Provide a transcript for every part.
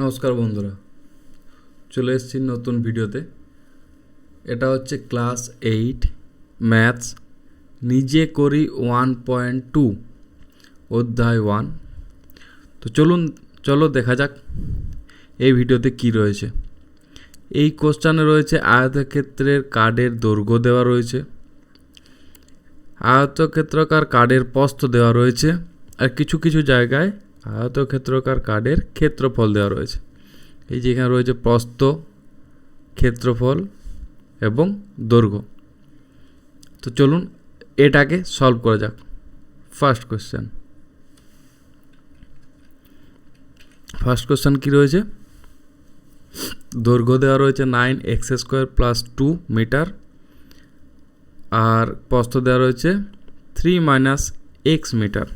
নমস্কার বন্ধুরা, চলে এসেছি নতুন ভিডিওতে। এটা হচ্ছে ক্লাস এইট, ম্যাথস, নিজে করি ওয়ান পয়েন্ট টু, অধ্যায় ওয়ান। তো চলুন, চলো দেখা যাক এই ভিডিওতে কি রয়েছে। এই কোশ্চানে রয়েছে আয়তক্ষেত্রের কার্ডের দৈর্ঘ্য দেওয়া রয়েছে, আয়তক্ষেত্রকার কার্ডের প্রস্থ দেওয়া রয়েছে, আর কিছু কিছু জায়গায় আয়তক্ষেত্রকার কার্ডের ক্ষেত্রফল দেওয়া রয়েছে। এই যে এখানে রয়েছে প্রস্থ, ক্ষেত্রফল এবং দৈর্ঘ্য। তো চলুন এটাকে সলভ করা যাক। ফার্স্ট কোশ্চেন ফার্স্ট কোশ্চেন কী রয়েছে? দৈর্ঘ্য দেওয়া রয়েছে nine x square plus two metre আর প্রস্থ দেওয়া রয়েছে থ্রি মাইনাস এক্স মিটার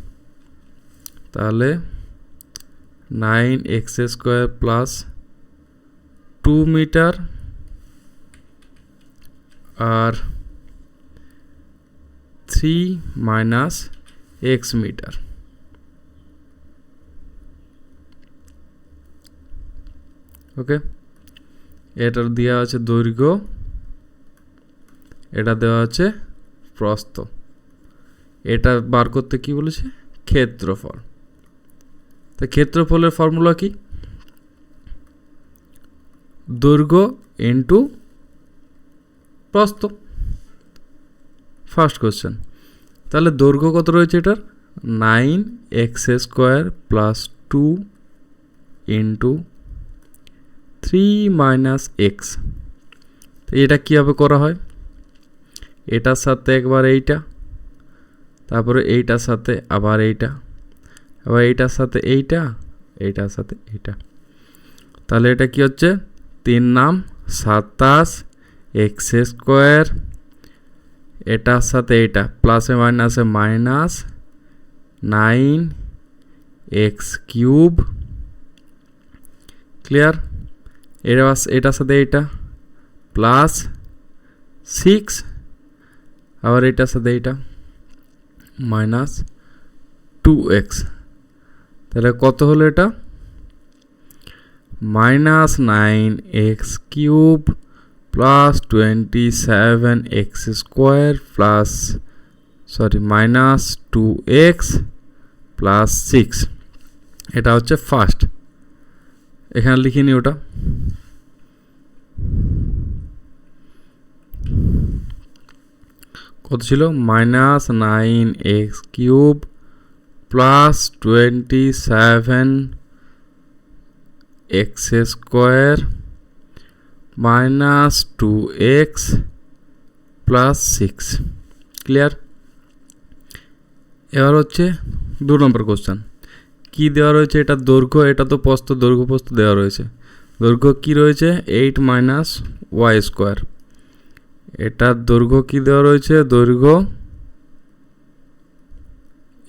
তাহলে nine x square plus two metre আর three minus x metre. Okay? এটার দেওয়া আছে দৈর্ঘ্য। এটা দেওয়া আছে প্রস্থ। এটা বার করতে কি বলেছে? ক্ষেত্রফল। তো ক্ষেত্রফলের ফর্মুলা কি? দৈর্ঘ্য ইন্টু প্রস্থ। ফার্স্ট কোশ্চেন তাহলে দৈর্ঘ্য কত রয়েছে এটার? Nine x square plus two into three minus x তো এটা কীভাবে করা হয়? এটার সাথে একবার এইটা, তারপরে এইটার সাথে আবার এইটা। আবার এইটার সাথে এইটা, এইটার সাথে এইটা। তাহলে এটা কি হচ্ছে? তিন নাম, সাতাশ, এক্স স্কোয়ার, এটার সাথে এইটা, প্লাসে মাইনাসে minus nine x cube. Clear? এটা এটার সাথে এইটা, প্লাস সিক্স, আবার এটার সাথে এইটা, মাইনাস টু এক্স। তাহলে কত হলো এটা? Minus nine x cube plus twenty seven x square plus, sorry, minus two x plus six. এটা হচ্ছে ফার্স্ট। এখানে লিখিনি ওটা। কত ছিল? Minus nine x cube plus twenty seven x square minus two x plus six. Clear? এবার হচ্ছে দু নম্বর কোশ্চেন। কী দেওয়া রয়েছে? এটা দৈর্ঘ্য, এটা তো প্রস্থ, দৈর্ঘ্য প্রস্থ দেওয়া রয়েছে। দৈর্ঘ্য কী রয়েছে? Eight minus y square. এটার দৈর্ঘ্য কী দেওয়া রয়েছে? দৈর্ঘ্য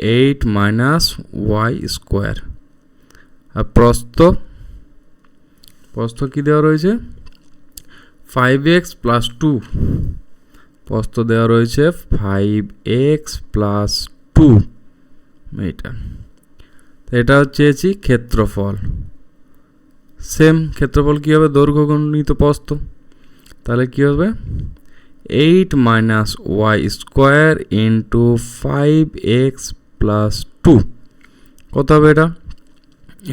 এইট মাইনাস ওয়াই স্কোয়ার আর প্রস্থ প্রস্থ কী দেওয়া রয়েছে? ফাইভ এক্স প্লাস টু প্রস্থ দেওয়া রয়েছে ফাইভ এক্স প্লাস টু এইটা। এটা চেয়েছি ক্ষেত্রফল। সেম ক্ষেত্রফল কী হবে? দৈর্ঘ্য গণিত প্রস্থ। তাহলে কী হবে? Eight minus y square into five x plus two কত হবে এটা?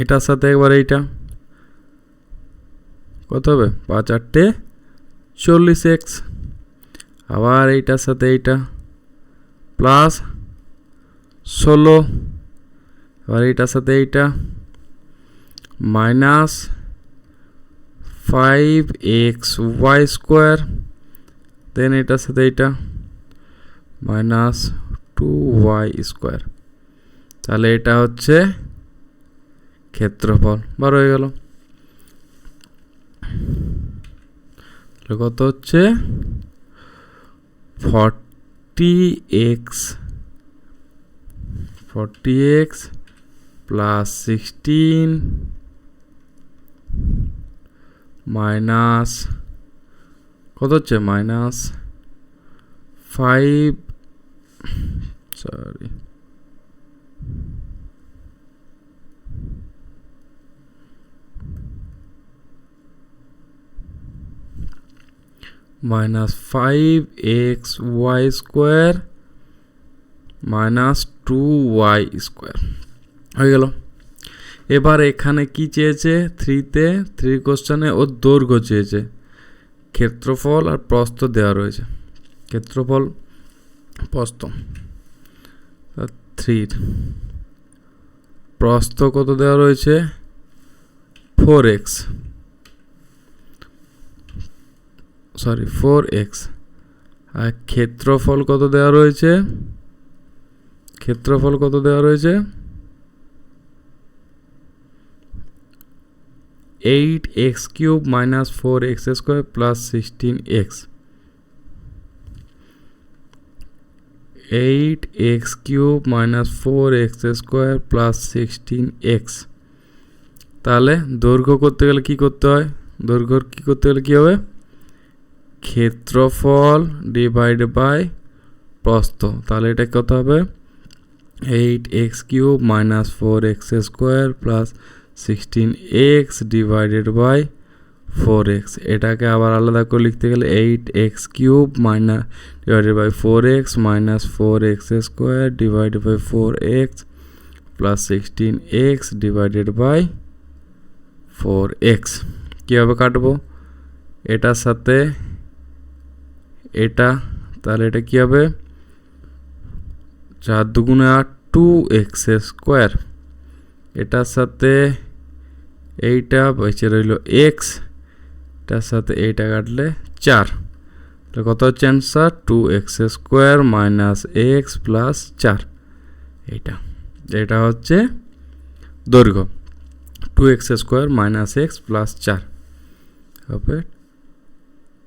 এটার সাথে একবার এইটা। কত হবে? পাঁচ আটটে চল্লিশ এক্স আবার এইটার সাথে এইটা। প্লাস ষোলো। আবার এইটার সাথে এইটা। Minus five x y square then এটার সাথে এইটা। মাইনাস টু ওয়াই স্কোয়ার তাহলে এটা হচ্ছে ক্ষেত্রফল, বার হয়ে গেল। কত হচ্ছে? Forty x forty x plus sixteen minus কত হচ্ছে? Minus five sorry minus 5xy square minus 2y square. হয়ে গেল। এবার এখানে কি চেয়েছে? থ্রিতে থ্রি কোশ্চানে ওর দৈর্ঘ্য চেয়েছে। ক্ষেত্রফল আর প্রস্থ দেওয়া রয়েছে। ক্ষেত্রফল, প্রস্থ। থ্রির। প্রস্থ কত দেওয়া রয়েছে? Four x. Sorry, four x. আর ক্ষেত্রফল কত দেওয়া রয়েছে? ক্ষেত্রফল কত দেওয়া রয়েছে? Eight x cube minus four x square plus sixteen x. Eight x cube minus four x square plus sixteen x তাহলে দৈর্ঘ্য করতে গেলে কি করতে হয়? দৈর্ঘ্য কী করতে গেলে কী হবে? ক্ষেত্রফল ডিভাইড বাই প্রস্থ। তাহলে এটা কত হবে? Eight x cube minus four x square plus sixteen x divided by four x এটাকে আবার আলাদা করে লিখতে গেলে eight x cube minus divided by four x minus four x square divided by four x plus sixteen x divided by four x কীভাবে কাটবো? এটার সাথে এটা, তাহলে এটা কী হবে? চার দুগুণে আট টু এক্স স্কোয়ার এটার সাথে এইটা বেঁচে রইল এক্স এটার সাথে এইটা কাটলে চার। তাহলে কত হচ্ছে answer two x square minus x plus চার। এইটা। এটা হচ্ছে দৈর্ঘ্য। Two x square minus x plus চার। হবে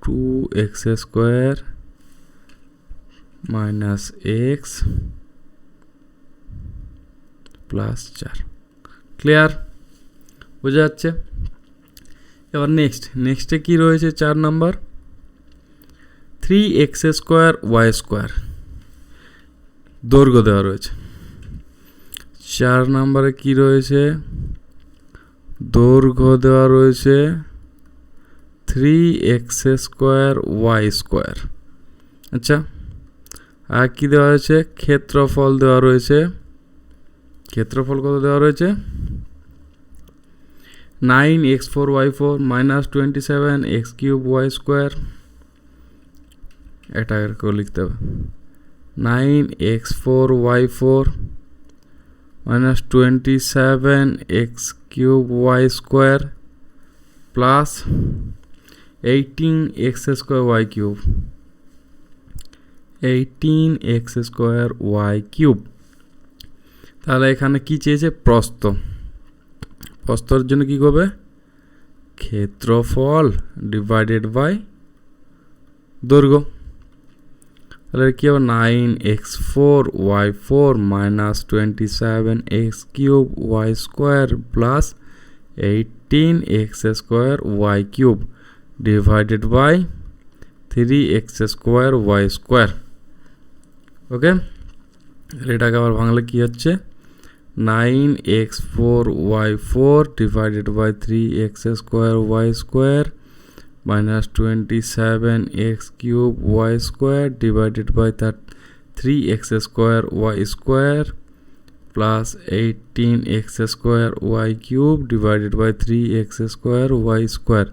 two x square minus x plus চার। ক্লিয়ার বোঝা যাচ্ছে? এবার নেক্সট নেক্সটে কি রয়েছে চার number three x square y square দৈর্ঘ্য দেওয়া রয়েছে। চার নাম্বারে কি রয়েছে? দৈর্ঘ্য দেওয়া রয়েছে three x square y square আচ্ছা আর কি দেওয়া হয়েছে? ক্ষেত্রফল দেওয়া রয়েছে। ক্ষেত্রফল কত দেওয়া রয়েছে? Nine x four y four minus twenty seven x cube y square. এটা করে লিখতে হবে। Nine x four y four minus twenty seven x cube y square plus eighteen x square y cube. Eighteen x square y cube. তাহলে এখানে কি চেয়েছে? প্রস্থ। প্রস্তর জন্য কী করবে? ক্ষেত্রফল ডিভাইডেড বাই দৈর্ঘ্য। তাহলে কী হবে? Nine x four y four minus twenty seven x cube y square plus eighteen x square y cube divided by three x square y square okay এটাকে আবার বাংলা কী হচ্ছে? Nine x four y four divided by three x square y square minus twenty seven x cube y square divided by তার three x square y square plus eighteen x square y cube divided by three x square y square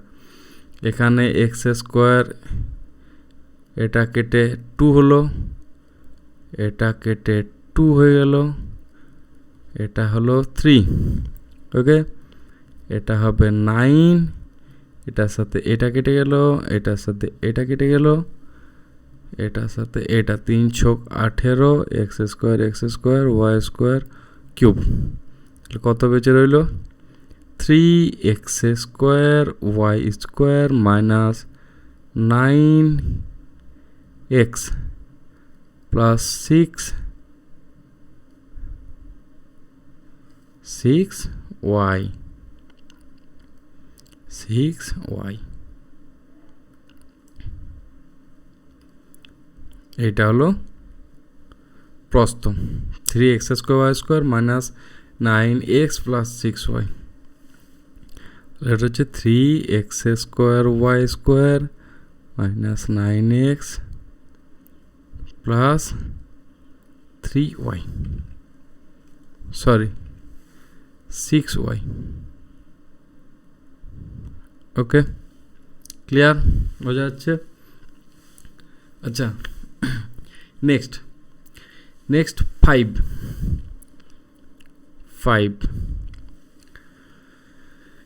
এখানে x square এটা কেটে two হলো, এটা কেটে two হয়ে গেল। এটা হলো থ্রি ওকে এটা হবে নাইন এটার সাথে এটা কেটে গেল, এটার সাথে এটা কেটে গেল, এটার সাথে এটা তিন ছক আঠেরো x square x square y square cube কত বেঁচে রইল? Three x square y square minus nine x plus six six y six y এইটা হলো প্রস্থ three x square y square minus nine x plus six y এটা হচ্ছে three x square y square minus nine x plus three y sorry six y okay clear বোঝা যাচ্ছে আচ্ছা next next five five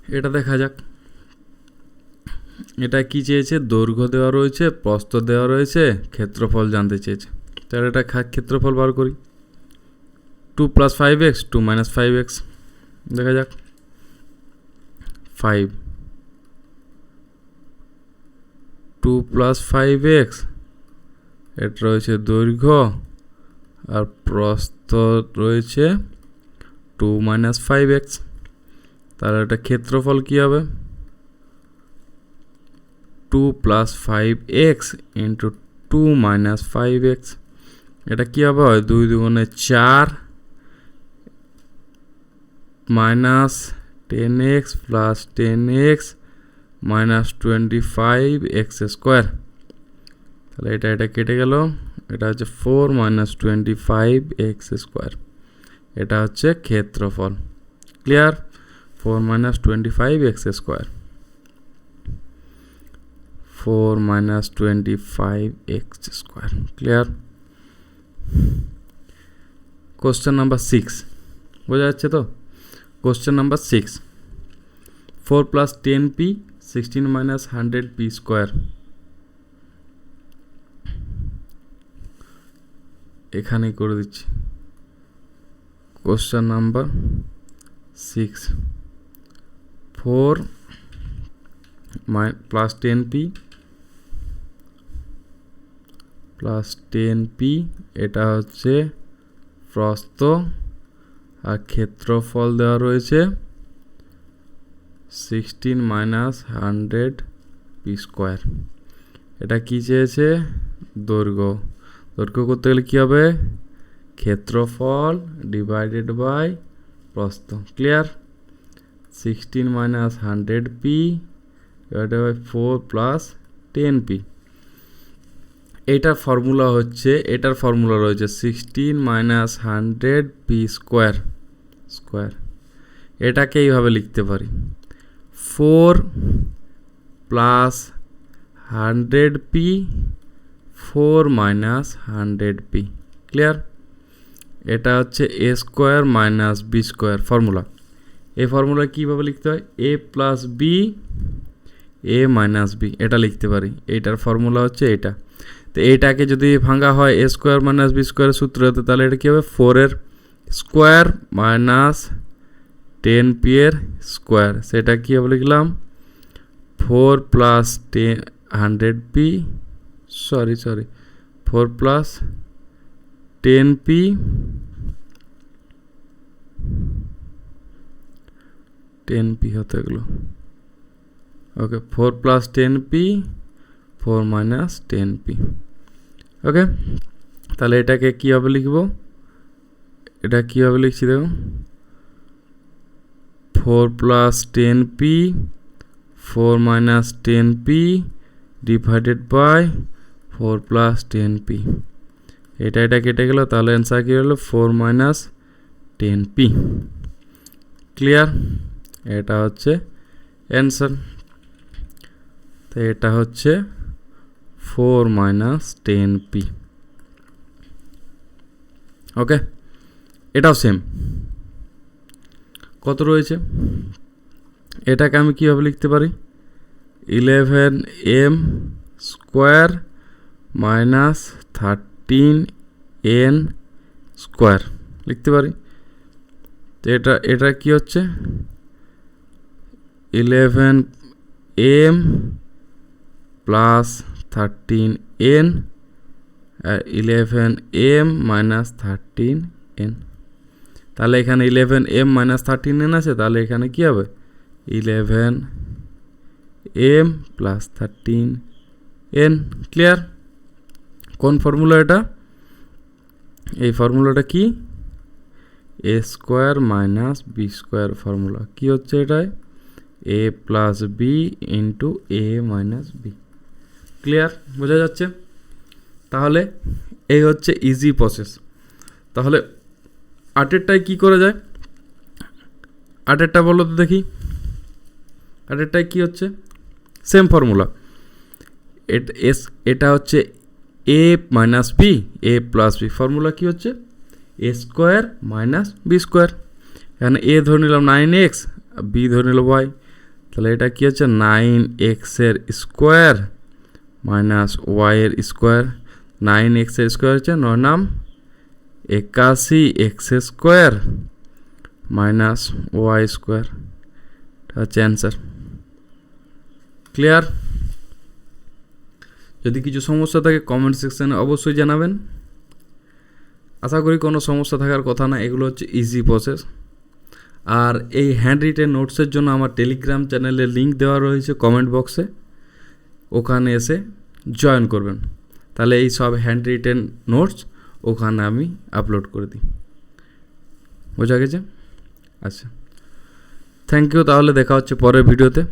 এটা দেখা যাক এটা কি চেয়েছে দৈর্ঘ্য দেওয়া রয়েছে প্রস্থ দেওয়া রয়েছে ক্ষেত্রফল জানতে চেয়েছে তাহলে এটা ক্ষেত্রফল বার করি two plus five x two minus five x দেখা যাক। Five two plus five x এটা রয়েছে দৈর্ঘ্য, আর প্রস্থ রয়েছে টু মাইনাস ফাইভ এক্স তাহলে এটা ক্ষেত্রফল কী হবে? Two plus five x into two minus five x এটা কী হবে? হয় দুই দুগুণে চার minus ten x plus ten x minus twenty five x square. তাহলে এটা এটা কেটে গেল। এটা হচ্ছে four minus twenty five x square. এটা হচ্ছে ক্ষেত্রফল। Clear? Four minus twenty five x square. Four minus twenty five x square. Clear? Question number six. বোঝা যাচ্ছে তো? Question number six four plus ten p sixteen minus hundred p square এখানেই করে দিচ্ছি। Question number six four my plus ten p plus ten p এটা হচ্ছে প্রস্থ আর ক্ষেত্রফল দেওয়া রয়েছে sixteen minus hundred p square এটা কী চেয়েছে? দৈর্ঘ্য। দৈর্ঘ্য করতে গেলে কী হবে? ক্ষেত্রফল ডিভাইডেড বাই প্রস্থ। Clear sixteen minus hundred p divided by four plus ten p এটার ফর্মুলা হচ্ছে, এটার ফর্মুলা রয়েছে sixteen minus hundred p square square. এটাকে এইভাবে লিখতে পারি। Four plus hundred p, four minus hundred p. Clear? এটা হচ্ছে a square minus b square formula. এই ফর্মুলা কীভাবে লিখতে হয়? A plus b, a minus b. এটা লিখতে পারি। এইটার ফর্মুলা হচ্ছে এটা। তো এইটাকে যদি ভাঙা হয় এ স্কোয়ার মাইনাস বি স্কোয়ারের সূত্র হতে তাহলে এটা কী হবে? ফোরের স্কোয়ার মাইনাস টেন পি এর স্কোয়ার। সেটা কী হবে লিখলাম? Four plus ten, hundred p, sorry sorry, four plus ten p ten p হতে গেলো। Okay, four plus ten p, four minus ten p. Okay, তাহলে এটাকে কীভাবে লিখব? এটা কীভাবে লিখছি দেখো? Four plus ten p four minus ten p divided by four plus ten p এটা এটা কেটে গেল, তাহলে অ্যান্সার কী হলো? Four minus ten p clear এটা হচ্ছে অ্যান্সার তো এটা হচ্ছে four minus ten p okay এটাও সেম কত রয়েছে? এটাকে আমি কীভাবে লিখতে পারি? Eleven m square minus thirteen n square লিখতে পারি? তো এটা এটা কি হচ্ছে? Eleven m plus thirteen n আর eleven m minus thirteen n তাহলে এখানে eleven m minus thirteen n আছে, তাহলে এখানে কী হবে? Eleven m plus thirteen n clear কোন ফর্মুলা এটা? এই ফর্মুলাটা কি? A square minus b square formula কী হচ্ছে এটায়? A plus b into a minus b clear বোঝা যাচ্ছে? তাহলে এই হচ্ছে ইজি প্রসেস তাহলে আটেরটায় কি করা যায়? আটেরটা বলো তো দেখি। আটেরটায় কি হচ্ছে? সেম ফর্মুলা এস এটা হচ্ছে a minus b a plus b formula কী হচ্ছে? A square minus b square এখানে এ ধরে নিলাম নাইন এক্স বি ধরে নিলাম ওয়াই তাহলে এটা কী হচ্ছে? নাইন এক্সের স্কোয়ার মাইনাস ওয়াইয়ের স্কোয়ার নাইন এক্সের স্কোয়ার হচ্ছে নয় নাম একাশি x square minus y square. হচ্ছে অ্যান্সার ক্লিয়ার যদি কিছু সমস্যা থাকে কমেন্ট সেকশানে অবশ্যই জানাবেন। আশা করি কোনো সমস্যা থাকার কথা না, এগুলো হচ্ছে ইজি প্রসেস আর এই হ্যান্ড রিটেন নোটসের জন্য আমার টেলিগ্রাম চ্যানেলে লিঙ্ক দেওয়া রয়েছে কমেন্ট বক্সে ওখানে এসে জয়েন করবেন। তাহলে এই সব হ্যান্ড রিটেন নোটস ওখানে আমি আপলোড করে দিই। বোঝা গেছে? আচ্ছা। থ্যাংক ইউ তাহলে দেখা হচ্ছে পরের ভিডিওতে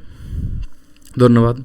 ধন্যবাদ।